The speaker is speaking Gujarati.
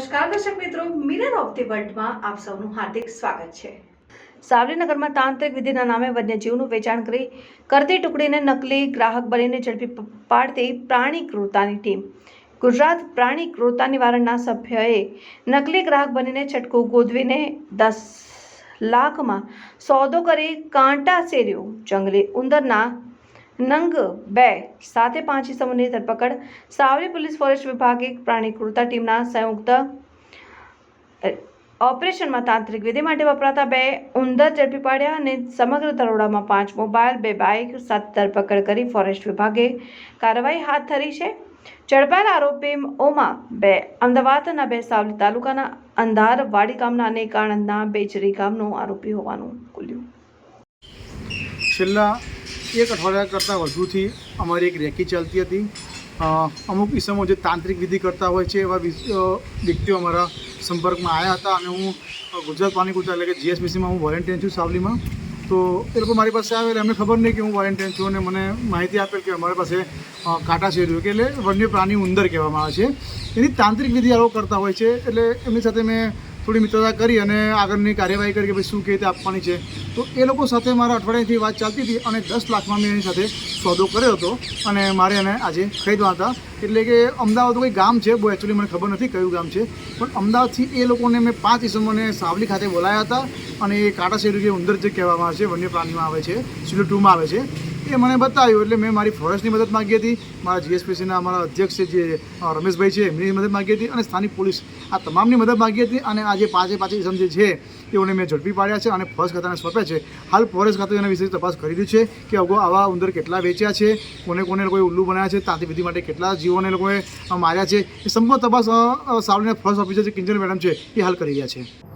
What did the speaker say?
નમસ્કાર, દર્શક મિત્રો. મિરર ઓફ ધી વર્લ્ડમાં આપ સૌનું હાર્દિક સ્વાગત છે. સાવલીનગરમાં તાંત્રિક વિધિના નામે વન્યજીવનું વેચાણ કરી કરતી ટુકડીને નકલી ગ્રાહક બનીને ઝડપી પાડતી પ્રાણી ક્રૂરતાની ટીમ. ગુજરાત પ્રાણી ક્રૂરતા નિવારણના સભ્યએ નકલી ગ્રાહક બનીને છટકું ગોદવીને દસ લાખમાં સોદો કરી કાંટા સેર્યો જંગલી ઉંદરના નંગ બે સાથે પાંચ ઇસમોની ધરપકડ. સાવલી પોલીસ ફોરેસ્ટ વિભાગે પ્રાણી ક્રૂરતા ટીમના સંયુક્ત ઓપરેશનમાં તાંત્રિક વિધિ માટે વપરાતા બે ઉંદર ઝડપી પાડ્યા અને સમગ્ર તરોડામાં પાંચ મોબાઈલ, બે બાઇક સાત ધરપકડ કરી ફોરેસ્ટ વિભાગે કાર્યવાહી હાથ ધરી છે. ઝડપાયેલ આરોપીઓમાં બે અમદાવાદના બે સાવલી તાલુકાના અંધાર વાડી ગામના અને આણંદના બેચરી ગામનો આરોપી હોવાનું ખુલ્યું. છેલ્લા એક અઠવાડિયા કરતાં વધુથી અમારી એક રેકી ચાલતી હતી. અમુક ઇસમો જે તાંત્રિક વિધિ કરતા હોય છે એવા વ્યક્તિઓ અમારા સંપર્કમાં આવ્યા હતા અને હું ગુજરાત પાણી કુતા એટલે કે જીએસબીસીમાં હું વોલેન્ટિયર છું સાવલીમાં. તો એ લોકો મારી પાસે આવેલા એમને ખબર નહીં કે હું વોલેન્ટિયર છું અને મને માહિતી આપેલ કે અમારી પાસે કાંટા શેર્યું એટલે વન્ય પ્રાણી ઉંદર કહેવામાં આવે છે. એની તાંત્રિક વિધિ આ લોકો કરતા હોય છે એટલે એમની સાથે મેં થોડી મિત્રતા કરી અને આગળની કાર્યવાહી કરી કે ભાઈ શું કેવી રીતે આપવાની છે. તો એ લોકો સાથે મારા અઠવાડિયાથી વાત ચાલતી હતી અને દસ લાખમાં મેં એની સાથે સોદો કર્યો હતો અને મારે એને આજે ખરીદવા હતા. એટલે કે અમદાવાદ કોઈ ગામ છે, બહુ એકચ્યુઅલી મને ખબર નથી કયું ગામ છે, પણ અમદાવાદથી એ લોકોને મેં પાંચ ઇસમોને સાવલી ખાતે બોલાયા હતા અને એ કાંટા શેરી જે ઉંદર જે કહેવામાં આવે છે વન્ય પ્રાણીમાં આવે છે સિલો ટુમાં આવે છે. એ મને બતાવ્યું એટલે મેં મારી ફોરેસ્ટની મદદ માગી હતી. મારા જીએસપીસીના અમારા અધ્યક્ષ છે જે રમેશભાઈ છે, એમની મદદ માગી હતી અને સ્થાનિક પોલીસ આ તમામની મદદ માગી હતી અને આજે પાંચે પાંચ ઇસમ જે છે, તેઓને મેં ઝડપી પાડ્યા છે અને ફોરેસ્ટ ખાતાને સોંપ્યા છે. હાલ ફોરેસ્ટ ખાતું એના વિશે તપાસ કરી દીધી છે કે અગાઉ આવા ઉંદર કેટલા વેચ્યા છે, કોને કોને લોકોએ ઉલ્લુ બનાવ્યા છે તાંતી વિધિ માટે કેટલા જીવોને લોકોએ માર્યા છે. એ સંપૂર્ણ તપાસ સાવલીના ફોરેસ્ટ ઓફિસર જે કિંજલ મેડમ છે એ હાલ કરી રહ્યા છે.